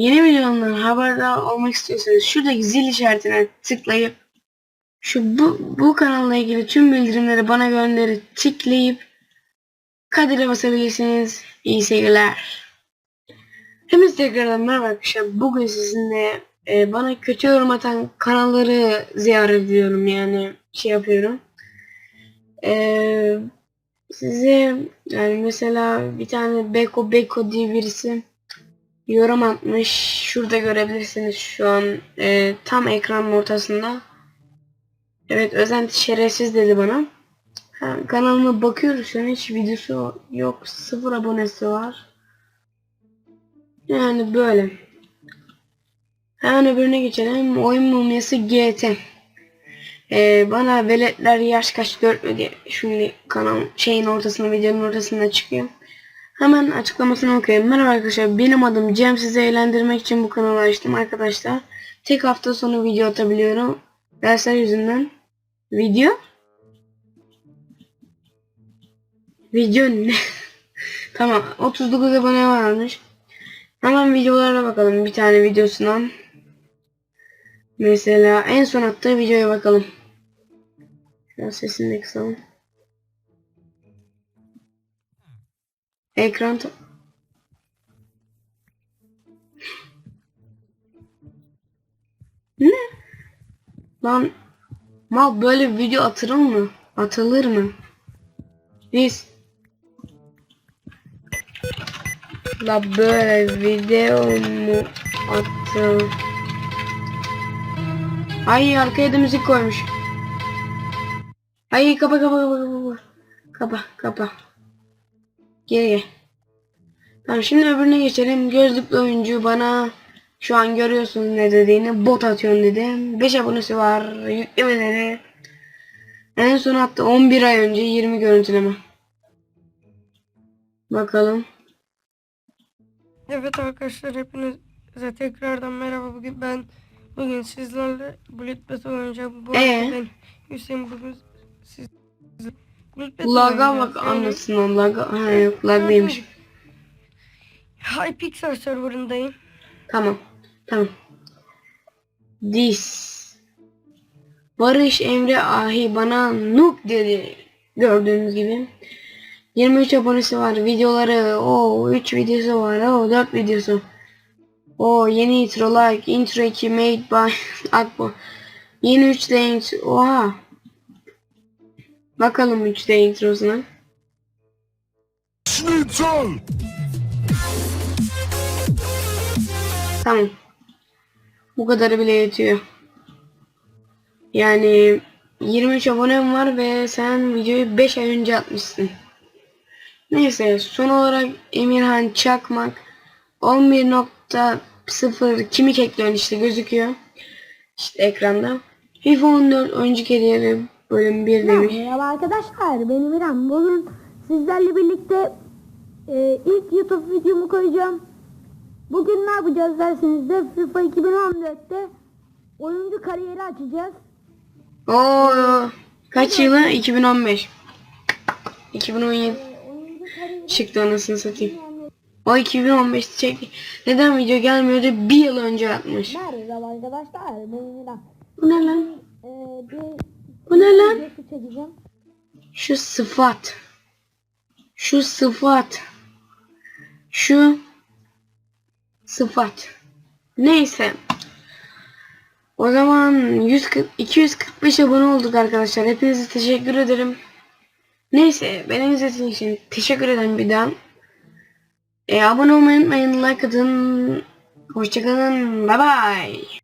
Yeni videolarımdan haberdar olmak istiyorsanız şuradaki zil işaretine tıklayıp şu bu, bu kanalla ilgili tüm bildirimleri bana gönderip tıklayıp kadere basabilirsiniz. İyi seyirler. Hepiniz tekrardan merhaba arkadaşlar. Bugün sizinle e, bana kötü yorum atan kanalları ziyaret ediyorum yani şey yapıyorum. E, size yani mesela bir tane Beko Beko diye birisi yorum atmış. Şurada görebilirsiniz şu an e, tam ekranın ortasında. Evet özenti şerefsiz dedi bana. Ha, kanalıma bakıyoruz şu an hiç videosu yok. Sıfır abonesi var. Yani böyle. Hemen öbürüne geçelim. Oyun mumyası GT. Ee, bana veletler yaş kaç 4 mü diye şimdi kanal şeyin ortasında videonun ortasında çıkıyor. Hemen açıklamasını okuyayım. Merhaba arkadaşlar benim adım Cem sizi eğlendirmek için bu kanalı açtım arkadaşlar. Tek hafta sonu video atabiliyorum. Dersler yüzünden. Video? Video ne? tamam 39 abone varmış. Hemen videolara bakalım bir tane videosundan. Mesela en son attığı videoya bakalım. Biraz sesini de kısalım. Ekran ta- Ne? Lan mal böyle bir video atılır mı? Atılır mı? Biz La böyle video mu atıl? Ay arkaya da müzik koymuş. Ay kapa kapa kapa kapa. Kapa kapa. Geri gel. Tamam şimdi öbürüne geçelim. Gözlüklü oyuncu bana şu an görüyorsun ne dediğini bot atıyorsun dedi. 5 abonesi var. Yüklemeleri. En son attı 11 ay önce 20 görüntüleme. Bakalım. Evet arkadaşlar hepinize tekrardan merhaba. Bugün ben bugün sizlerle Bullet Battle oynayacağım. Bu Ee? ben Hüseyin bugün siz Laga bak Yani anlasın laga. Ha yok lag değilmiş. Hypixel serverındayım. Tamam. Tamam. This. Barış Emre Ahi bana noob dedi. Gördüğünüz gibi. 23 abonesi var. Videoları o 3 videosu var. O 4 videosu. O yeni intro like intro 2 made by Akbo. Yeni 3 de intro. Oha. Bakalım 3 de introsuna. Schnitzel! Tamam. Bu kadarı bile yetiyor. Yani 23 abonem var ve sen videoyu 5 ay önce atmışsın. Neyse son olarak Emirhan Çakmak 11.0 kimi ekliyorsun işte gözüküyor. İşte ekranda. FIFA 14 oyuncu kariyeri bölüm 1 demiş. Merhaba arkadaşlar benim İrem. Bugün sizlerle birlikte e, ilk YouTube videomu koyacağım. Bugün ne yapacağız derseniz de FIFA 2014'te oyuncu kariyeri açacağız. Oo kaç yılı? 2015. 2017 Oyuncu kariyeri çıktı anasını satayım. O 2015'te çekti. Neden video gelmiyordu? Bir yıl önce atmış. Merhaba arkadaşlar benim İrem. Bu ne lan? E, bir Bu ne lan? Şu sıfat. Şu sıfat. Şu sıfat. Neyse. O zaman 140, 245 abone olduk arkadaşlar. Hepinize teşekkür ederim. Neyse beni izlediğiniz için teşekkür ederim bir daha. E, abone olmayı unutmayın. Like atın. Hoşçakalın. Bye bye.